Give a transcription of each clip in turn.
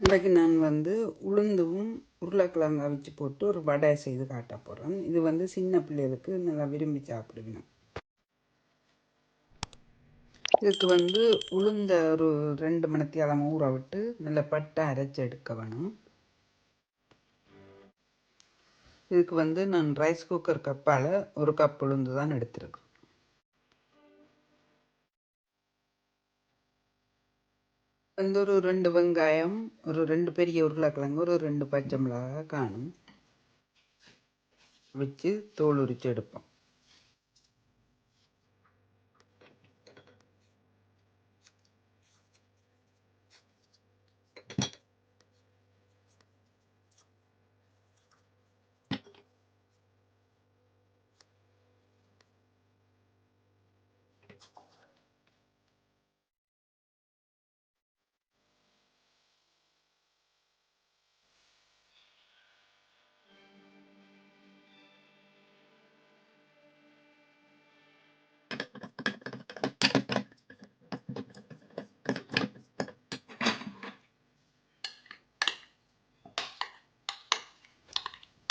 இன்றைக்கு நான் வந்து உளுந்தும் உருளைக்கிழங்கு அவிச்சு போட்டு ஒரு வடை செய்து காட்ட போகிறேன் இது வந்து சின்ன பிள்ளைகளுக்கு நல்லா விரும்பி சாப்பிடுவேன் இதுக்கு வந்து உளுந்த ஒரு ரெண்டு மணித்தியாலம் ஊற விட்டு நல்லா பட்டை அரைச்சி எடுக்க வேணும். இதுக்கு வந்து நான் ரைஸ் குக்கர் கப்பால் ஒரு கப் உளுந்து தான் எடுத்திருக்கேன் வந்து ஒரு ரெண்டு வெங்காயம் ஒரு ரெண்டு பெரிய உருளைக்கிழங்கு ஒரு ரெண்டு பச்சை மிளகாய் காணும். வச்சு தோல் உரித்து எடுப்போம்.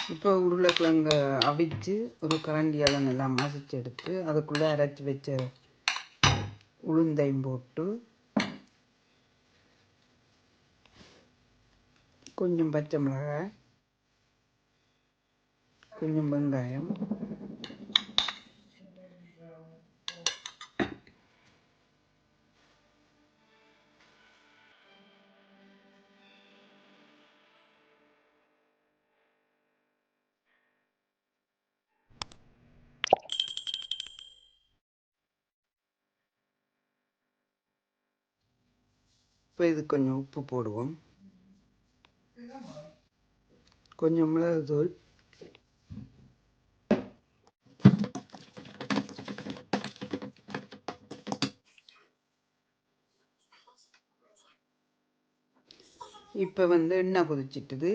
இப்போ உருளைக்கிழங்க அவிச்சு ஒரு கரண்டியால் நல்லா மசிச்சு எடுத்து அதுக்குள்ளே அரைச்சி வச்ச உளுந்தையும் போட்டு கொஞ்சம் பச்சை மிளகாய் கொஞ்சம் வெங்காயம் இப்போ இது கொஞ்சம் உப்பு போடுவோம். கொஞ்சம் மிளகுத்தூள். இப்போ வந்து எண்ணெய் கொதிச்சிட்டுது.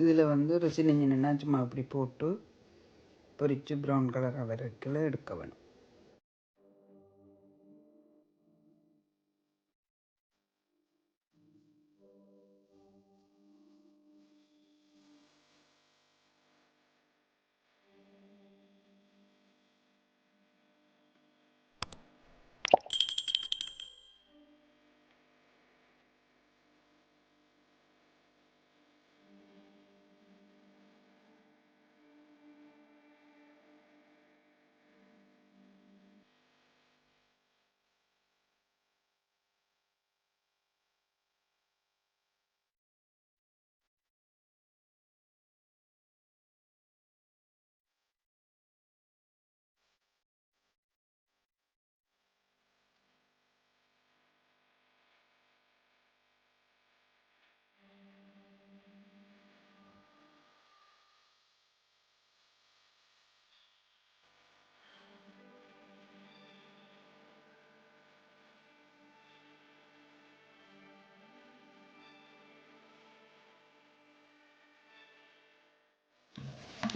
இதில் வந்து ஒரு சின்ன சின்ன சும்மா அப்படி போட்டு பொரித்து ப்ரௌன் கலர் வரைக்கும் எடுக்க வேணும்.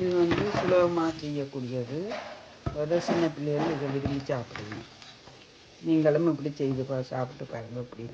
இது வந்து சுலபமாக செய்யக்கூடியது. அதை சின்ன பிள்ளைகள் இதை விரும்பி சாப்பிடுங்க. நீங்களும் இப்படி செய்து பா சாப்பிட்டு பாருங்கள் எப்படி